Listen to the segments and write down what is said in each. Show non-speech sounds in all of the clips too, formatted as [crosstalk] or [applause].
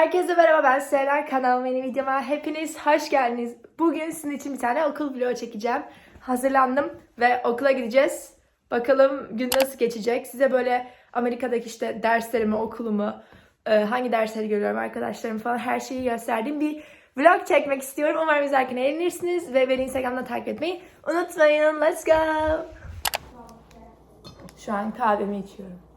Herkese merhaba ben Seren kanalıma yeni videoma hepiniz hoş geldiniz. Bugün sizin için bir tane okul vlogu çekeceğim. Hazırlandım ve okula gideceğiz. Bakalım gün nasıl geçecek. Size böyle Amerika'daki işte derslerimi, okulumu, e, hangi dersleri görüyorum arkadaşlarım falan her şeyi gösterdiğim bir vlog çekmek istiyorum. Umarım izlerken eğlenirsiniz ve beni Instagram'dan takip etmeyi unutmayın. Let's go! Şu an kahvemi içiyorum.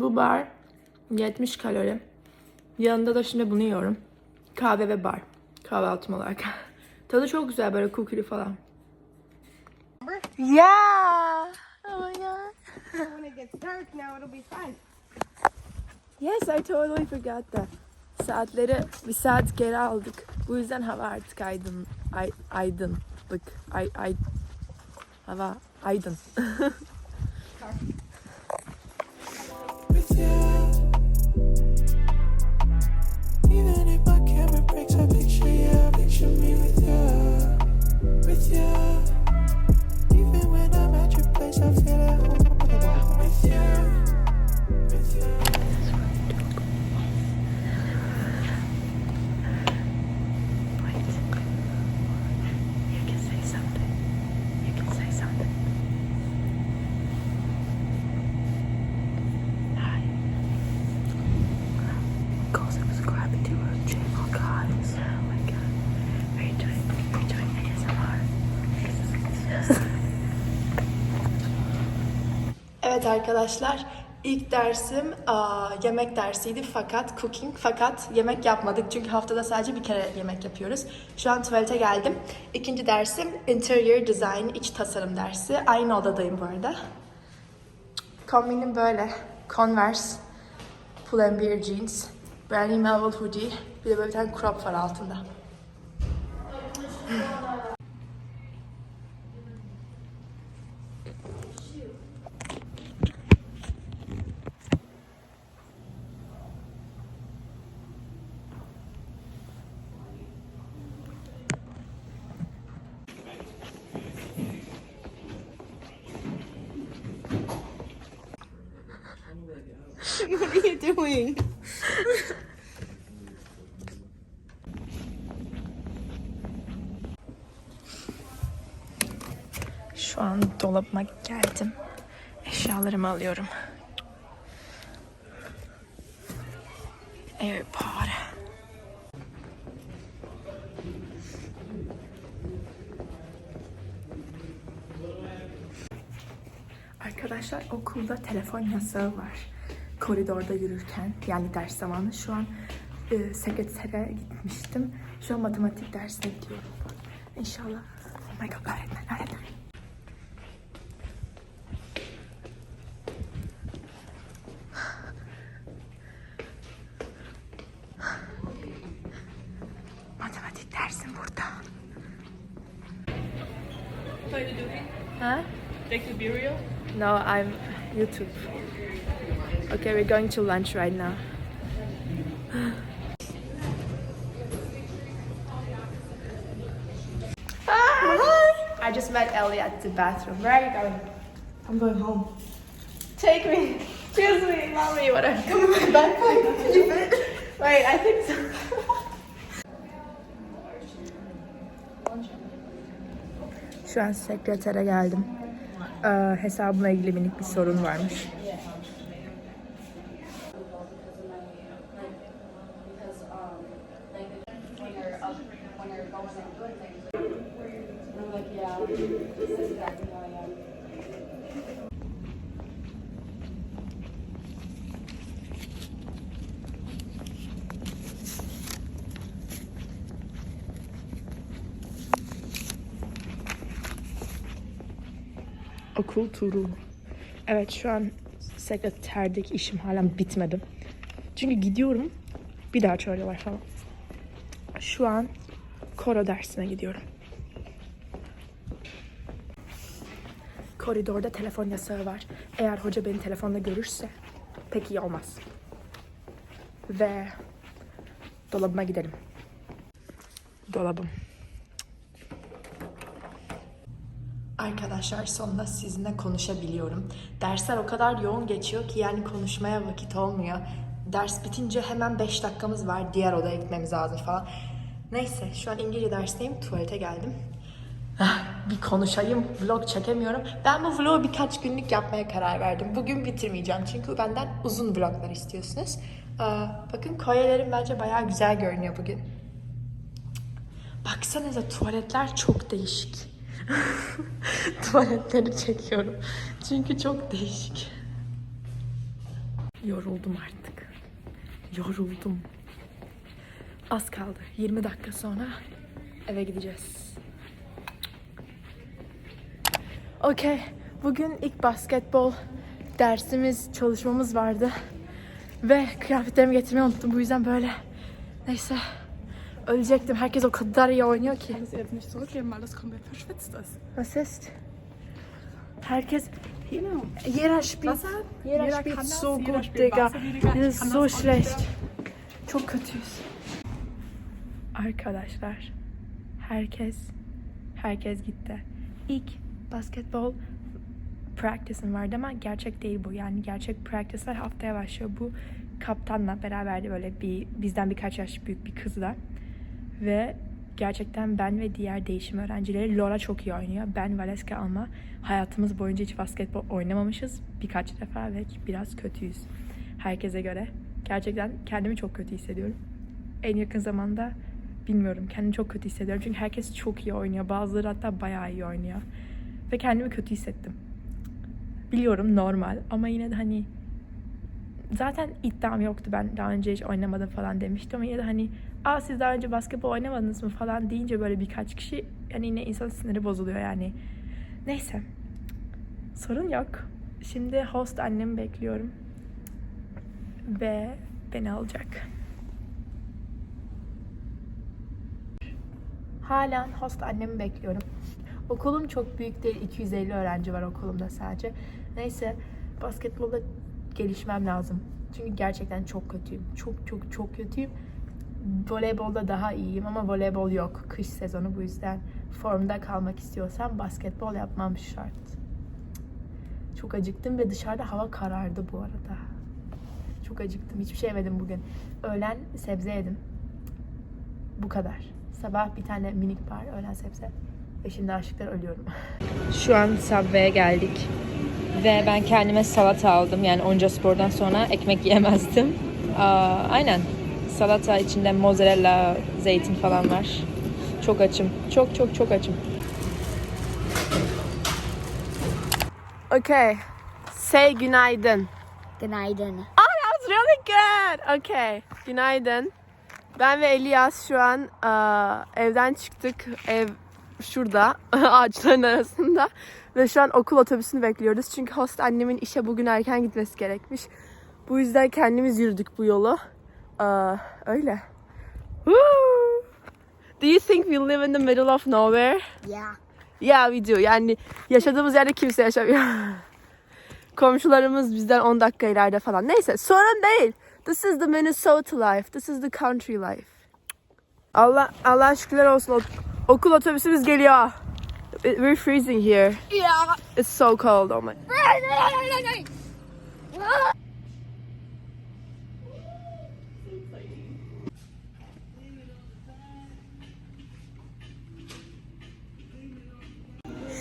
Bu bar 70 kalori. Yanında da şimdi bunu yiyorum. Kahve ve bar. Kahvaltım olarak. [laughs] Tadı çok güzel böyle kukili falan. Yeah. Oh my god. when it gets dark now it'll be fine. Yes, I totally forgot that. Saatleri bir saat geri aldık. Bu yüzden hava artık aydın. Ay, aydınlık. Ay, ay, hava aydın. [laughs] you. Evet arkadaşlar, ilk dersim aa, yemek dersiydi fakat cooking fakat yemek yapmadık çünkü haftada sadece bir kere yemek yapıyoruz. Şu an tuvalete geldim. İkinci dersim interior design, iç tasarım dersi. Aynı odadayım bu arada. Kombinim böyle. Converse, Pull&Bear jeans, Brandy Melville hoodie, bir de böyle bir tane crop var altında. [laughs] what are you doing? Şu an dolabıma geldim. Eşyalarımı alıyorum. AirPod. Arkadaşlar okulda telefon yasağı var. Koridorda yürürken yani ders zamanı şu an e, sekretere gitmiştim. Şu an matematik dersine gidiyorum. İnşallah. Oh my god öğretmen öğretmen. Matematik dersim burada. What are you doing? Huh? Take the burial? No, I'm YouTube. Okay, we're going to lunch right now. Hi! I just met Ellie at the bathroom. Where are you going? I'm going home. Take me. Excuse me, mommy, whatever. Come in my backpack. You fit? Wait, I think so. Şu an sekretere geldim. Ee, hesabımla ilgili minik bir sorun varmış. Okul turu. Evet şu an sekreterdeki işim hala bitmedi. Çünkü gidiyorum bir daha çağırıyorlar falan. Şu an koro dersine gidiyorum. Koridorda telefon yasağı var. Eğer hoca beni telefonla görürse pek iyi olmaz. Ve dolabıma gidelim. Dolabım. Arkadaşlar sonunda sizinle konuşabiliyorum. Dersler o kadar yoğun geçiyor ki yani konuşmaya vakit olmuyor. Ders bitince hemen 5 dakikamız var. Diğer odaya gitmemiz lazım falan. Neyse şu an İngilizce dersteyim. Tuvalete geldim. Ah, bir konuşayım. Vlog çekemiyorum. Ben bu vlogu birkaç günlük yapmaya karar verdim. Bugün bitirmeyeceğim. Çünkü benden uzun vloglar istiyorsunuz. Bakın kolyelerim bence bayağı güzel görünüyor bugün. Baksanıza tuvaletler çok değişik. [laughs] Tuvaletleri çekiyorum. Çünkü çok değişik. Yoruldum artık. Yoruldum. Az kaldı. 20 dakika sonra eve gideceğiz. Okey. Bugün ilk basketbol dersimiz, çalışmamız vardı. Ve kıyafetlerimi getirmeyi unuttum. Bu yüzden böyle. Neyse. Ölecektim. Herkes o kadar iyi oynuyor ki. Kann sie jetzt nicht zurückgeben, weil das komplett verschwitzt ist. Was ist? Herkes Genau. Jeder spielt, Wasser, jeder, jeder spielt kann das, so jeder gut, spielt Digga. Wasserliga, Das ich ist kann so das auch schlecht. nicht. Çok kötüyüz. Arkadaşlar, herkes, herkes gitti. İlk basketbol practice'im vardı ama gerçek değil bu. Yani gerçek practice'ler haftaya başlıyor. Bu kaptanla beraberdi böyle bir bizden birkaç yaş büyük bir kızla. Ve gerçekten ben ve diğer değişim öğrencileri Laura çok iyi oynuyor. Ben Valeska ama hayatımız boyunca hiç basketbol oynamamışız. Birkaç defa ve biraz kötüyüz. Herkese göre. Gerçekten kendimi çok kötü hissediyorum. En yakın zamanda bilmiyorum kendimi çok kötü hissediyorum. Çünkü herkes çok iyi oynuyor. Bazıları hatta bayağı iyi oynuyor. Ve kendimi kötü hissettim. Biliyorum normal ama yine de hani zaten iddiam yoktu ben daha önce hiç oynamadım falan demiştim ama yine de hani aa siz daha önce basketbol oynamadınız mı falan deyince böyle birkaç kişi yani yine insan siniri bozuluyor yani. Neyse. Sorun yok. Şimdi host annemi bekliyorum. Ve beni alacak. Halen host annemi bekliyorum. Okulum çok büyük değil. 250 öğrenci var okulumda sadece. Neyse basketbolda gelişmem lazım. Çünkü gerçekten çok kötüyüm. Çok çok çok kötüyüm. Voleybolda daha iyiyim ama voleybol yok. Kış sezonu bu yüzden formda kalmak istiyorsam basketbol yapmam şart. Çok acıktım ve dışarıda hava karardı bu arada. Çok acıktım. Hiçbir şey yemedim bugün. Öğlen sebze yedim. Bu kadar. Sabah bir tane minik bar, öğlen sebze. Ve şimdi açlıktan ölüyorum. [laughs] Şu an Subway'e geldik. Ve ben kendime salata aldım. Yani onca spordan sonra ekmek yiyemezdim. Aa, aynen. Salata içinde mozzarella, zeytin falan var. Çok açım. Çok çok çok açım. Okay. Say günaydın. Günaydın. Oh, that was really good. Okay. Günaydın. Ben ve Elias şu an aa, evden çıktık. Ev şurada [laughs] ağaçların arasında. Ve şu an okul otobüsünü bekliyoruz. Çünkü host annemin işe bugün erken gitmesi gerekmiş. Bu yüzden kendimiz yürüdük bu yolu. Aa, öyle. Woo! Do you think we live in the middle of nowhere? Yeah. Yeah we do. Yani yaşadığımız yerde kimse yaşamıyor. [laughs] Komşularımız bizden 10 dakika ileride falan. Neyse sorun değil. This is the Minnesota life. This is the country life. Allah Allah şükürler olsun. Ok- okul otobüsümüz geliyor. We're freezing here. Yeah. It's so cold. Oh my.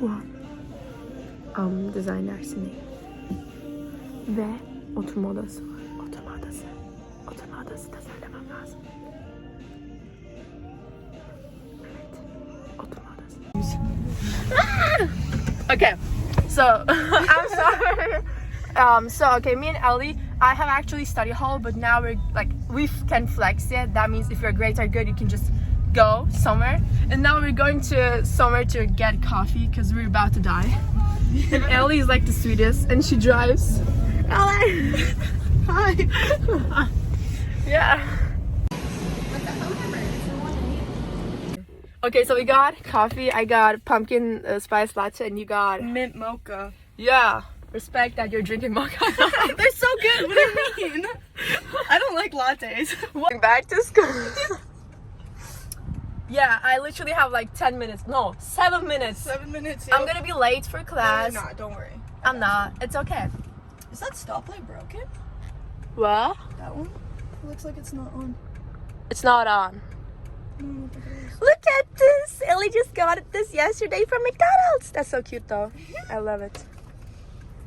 Şu an um, dizayn dersindeyim. Ve oturma odası var. Oturma odası. Oturma odası tasarlamam lazım. Evet. Oturma odası. okay. So [laughs] I'm sorry. Um, so okay, me and Ellie, I have actually study hall, but now we're like we can flex it. That means if your grades are good, you can just go somewhere. And now we're going to somewhere to get coffee because we're about to die. and [laughs] Ellie is like the sweetest, and she drives. Ellie, hi. yeah. Okay, so we got coffee. I got pumpkin uh, spice latte, and you got Mint mocha. yeah. Respect that you're drinking mocha. [laughs] They're so good. What do you mean? I don't like lattes. Going back to school. [laughs] Yeah, I literally have like 10 minutes. No, 7 minutes. Seven minutes. I'm gonna be late for class. No, class. you're not. Don't worry. I'm not. It's okay. Is that stoplight broken? What? That one? It looks like it's not on. It's not on. Look at this. Ellie just got this yesterday from McDonald's. That's so cute though. I love it.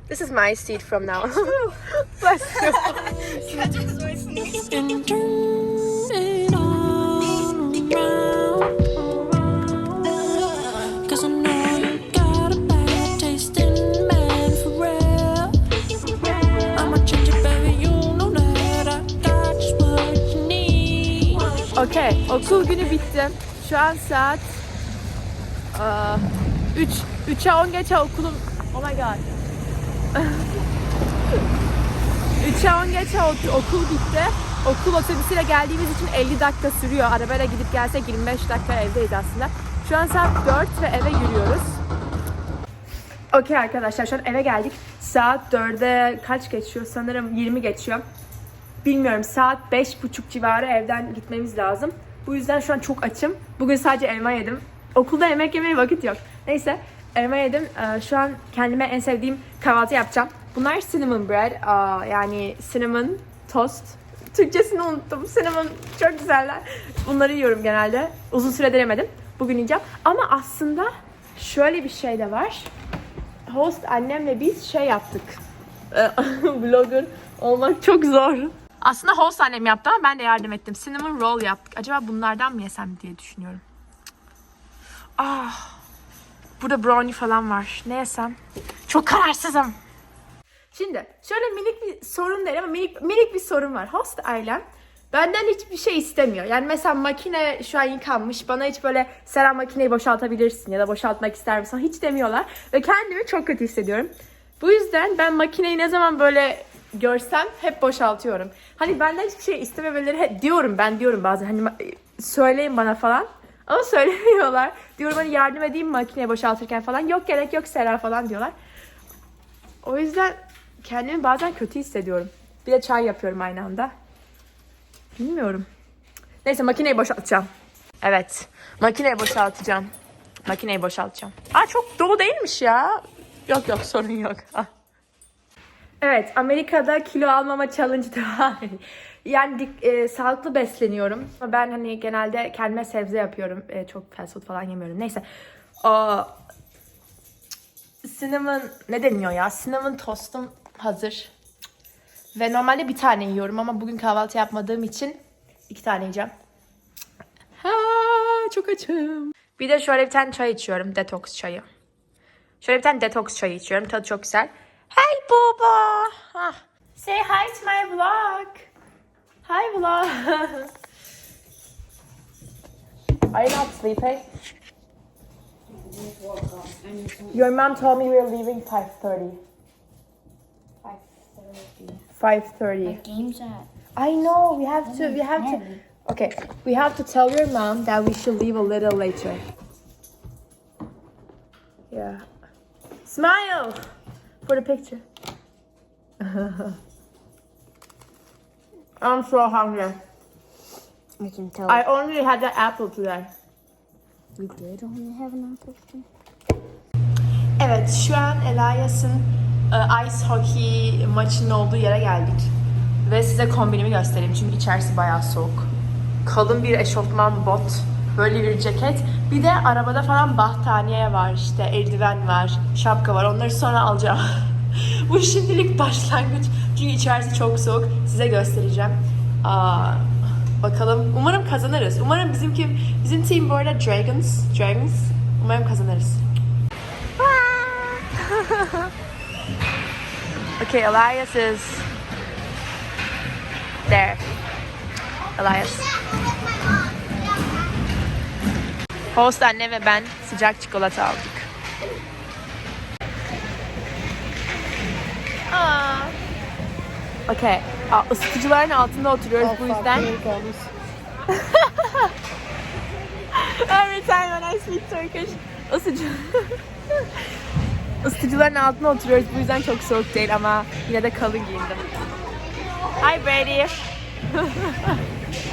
This is my seat from now. [laughs] Bless you. and turn it on around. Cause I know you Okey, okul günü bitti. Şu an saat aa, 3 3'e 10 geçe okulum. Oh my god. [laughs] 3'e 10 geçe ok- okul bitti. Okul otobüsüyle geldiğimiz için 50 dakika sürüyor. Arabayla gidip gelsek 25 dakika evdeyiz aslında. Şu an saat 4 ve eve yürüyoruz. Okey arkadaşlar şu an eve geldik. Saat 4'e kaç geçiyor? Sanırım 20 geçiyor. Bilmiyorum saat 5.30 civarı evden gitmemiz lazım. Bu yüzden şu an çok açım. Bugün sadece elma yedim. Okulda yemek yemeye vakit yok. Neyse elma yedim. Ee, Şu an kendime en sevdiğim kahvaltı yapacağım. Bunlar cinnamon bread. Yani cinnamon toast. Türkçesini unuttum. Cinnamon çok güzeller. Bunları yiyorum genelde. Uzun süredir yemedim. Bugün yiyeceğim. Ama aslında şöyle bir şey de var. Host annemle biz şey yaptık. Ee, [laughs] Vlogger olmak çok zor. Aslında host annem yaptı ama ben de yardım ettim. Cinnamon roll yaptık. Acaba bunlardan mı yesem diye düşünüyorum. Ah. Burada brownie falan var. Ne yesem? Çok kararsızım. Şimdi şöyle minik bir sorun değil ama minik, minik bir sorun var. Host ailem benden hiçbir şey istemiyor. Yani mesela makine şu an yıkanmış. Bana hiç böyle Seren makineyi boşaltabilirsin ya da boşaltmak ister misin? Hiç demiyorlar. Ve kendimi çok kötü hissediyorum. Bu yüzden ben makineyi ne zaman böyle görsem hep boşaltıyorum. Hani benden hiçbir şey istememeleri diyorum ben diyorum bazen hani söyleyin bana falan. Ama [laughs] söylemiyorlar. Diyorum hani yardım edeyim mi makineyi boşaltırken falan. Yok gerek yok Sera falan diyorlar. O yüzden kendimi bazen kötü hissediyorum. Bir de çay yapıyorum aynı anda. Bilmiyorum. Neyse makineyi boşaltacağım. Evet. Makineyi boşaltacağım. Makineyi boşaltacağım. Aa çok dolu değilmiş ya. Yok yok sorun yok. [laughs] Ah. Evet Amerika'da kilo almama challenge [laughs] devam. Yani e, sağlıklı besleniyorum. Ben hani genelde kendime sebze yapıyorum. E, çok fast food falan yemiyorum. Neyse. Aa, cinnamon ne deniyor ya? Cinnamon toastum hazır. Ve normalde bir tane yiyorum ama bugün kahvaltı yapmadığım için iki tane yiyeceğim. Ha, çok açım. Bir de şöyle bir tane çay içiyorum. Detox çayı. Şöyle bir tane detox çayı içiyorum. Tadı çok güzel. Hey Baba. Ah. Say hi to my vlog. Hi vlog. [laughs] Are you not sleeping? Your mom told me we were leaving 5.30. 5.30. game's at. I know, we have to, we have to. Okay, we have to tell your mom that we should leave a little later. Yeah. Smile for the picture. [laughs] I'm so hungry. I can tell I only had the apple today. you did only have an apple too. Evet, şu an Elias'ın ice hockey maçının olduğu yere geldik. Ve size kombinimi göstereyim çünkü içerisi bayağı soğuk. Kalın bir eşofman bot, böyle bir ceket. Bir de arabada falan battaniye var işte, eldiven var, şapka var. Onları sonra alacağım. [laughs] Bu şimdilik başlangıç. Çünkü içerisi çok soğuk. Size göstereceğim. Aa, bakalım. Umarım kazanırız. Umarım bizimki, bizim team bu arada Dragons. Dragons. Umarım kazanırız. Okay, Elias is there. Elias. Host anne ve ben sıcak çikolata aldık. Aa. Okay. Aa, ısıtıcıların altında oturuyoruz bu yüzden. [laughs] Every time when I speak Turkish. Isıtıcı. [laughs] Isıtıcıların altına oturuyoruz. Bu yüzden çok soğuk değil ama yine de kalın giyindim. Hi Brady. [laughs]